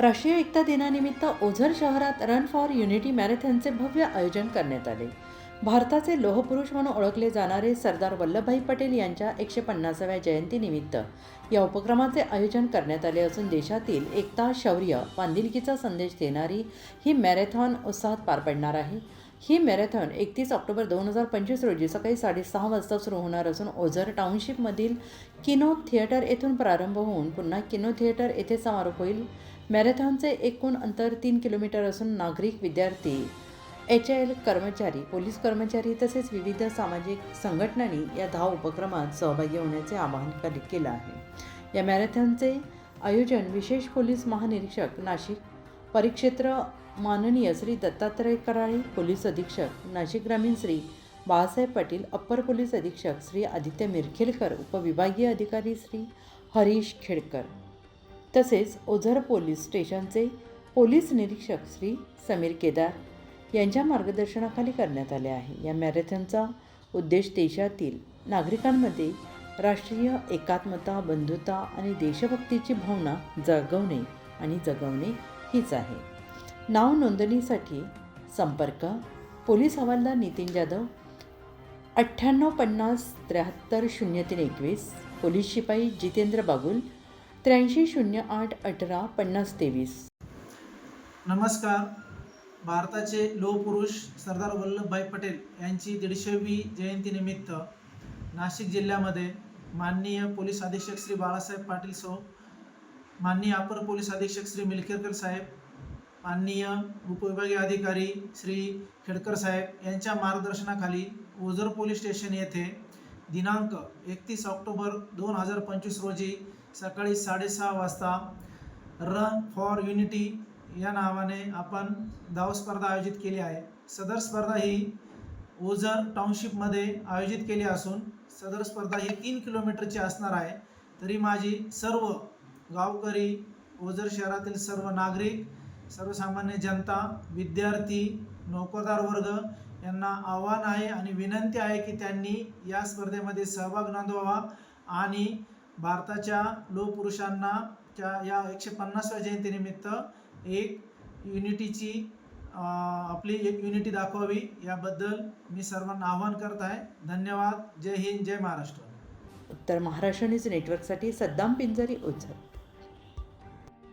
राष्ट्रीय एकता दिनानिमित्त ओझर शहरात रन फॉर युनिटी मॅरेथॉनचे भव्य आयोजन करण्यात आले. भारताचे लोहपुरुष म्हणून ओळखले जाणारे सरदार वल्लभभाई पटेल यांच्या एकशे पन्नासाव्या जयंतीनिमित्त या उपक्रमाचे आयोजन करण्यात आले असून देशातील एकता शौर्य बांधिलकीचा संदेश देणारी ही मॅरेथॉन उत्साहात पार पडणार आहे. ही मॅरेथॉन एकतीस ऑक्टोबर दोन हजार पंचवीस रोजी सकाळी साडेसहा वाजता सुरू होणार असून ओझर टाउनशिपमधील किनो थिएटर येथून प्रारंभ होऊन पुन्हा किनो थिएटर येथे समारोप होईल. मॅरेथॉनचे एकूण अंतर तीन किलोमीटर असून नागरिक विद्यार्थी एच एल कर्मचारी पोलीस कर्मचारी तसेच विविध सामाजिक संघटनांनी या धाव उपक्रमात सहभागी होण्याचे आवाहन केलं आहे. या मॅरेथॉनचे आयोजन विशेष पोलीस महानिरीक्षक नाशिक परिक्षेत्र माननीय श्री दत्तात्रय कराळे पोलीस अधीक्षक नाशिक ग्रामीण श्री बाळासाहेब पाटील अप्पर पोलीस अधीक्षक श्री आदित्य मिरखेलकर उपविभागीय अधिकारी श्री हरीश खेडकर. तसेच ओझर पोलीस स्टेशनचे पोलीस निरीक्षक श्री समीर केदार यांच्या मार्गदर्शनाखाली करण्यात आले आहे. या मॅरेथॉनचा उद्देश देशातील नागरिकांमध्ये राष्ट्रीय एकात्मता बंधुता आणि देशभक्तीची भावना जगवणे आणि जगवणे हीच आहे. नाव नोंदणीसाठी संपर्क पोलीस हवालदार नितीन जाधव अठ्ठ्याण्णव पन्नास त्र्याहत्तर शून्य तीन एकवीस पोलीस शिपाई जितेंद्र बागुल त्र्याऐंशी शून्य आठ अठरा पन्नास तेवीस. नमस्कार. भारताचे लोहपुरुष सरदार वल्लभभाई पटेल यांची दीडशेवी जयंतीनिमित्त नाशिक जिल्ह्यामध्ये माननीय पोलीस अधीक्षक श्री बाळासाहेब पाटील सो माननीय अपर पोलीस अधीक्षक श्री मिलकेरकर साहेब माननीय उपविभागीय अधिकारी श्री खेडकर साहेब यांच्या मार्गदर्शनाखाली ओझर पोलीस स्टेशन येथे दिनांक एकतीस ऑक्टोबर दोन हजार पंचवीस रोजी सकाळी साडेसहा वाजता रन फॉर युनिटी या नावाने आपण धाव स्पर्धा आयोजित केली आहे. सदर स्पर्धा ही ओझर टाउनशिपमध्ये आयोजित केली असून सदर स्पर्धा ही तीन किलोमीटरची असणार आहे. तरी माझी सर्व गावकरी ओझर शहरातील सर्व नागरिक सर्वसामान्य जनता विद्यार्थी नोकरदार वर्ग यांना आव्हान आहे आणि विनंती आहे की त्यांनी या स्पर्धेमध्ये सहभाग नोंदवावा आणि भारताच्या लोकपुरुषांना त्या या एकशे पन्नासव्या जयंतीनिमित्त एक युनिटीची आपली एक युनिटी दाखवावी. याबद्दल मी सर्वांना आवाहन करत आहे. धन्यवाद. जय हिंद. जय महाराष्ट्र. उत्तर महाराष्ट्र न्यूज नेटवर्कसाठी सद्दाम पिंजारी ओझर.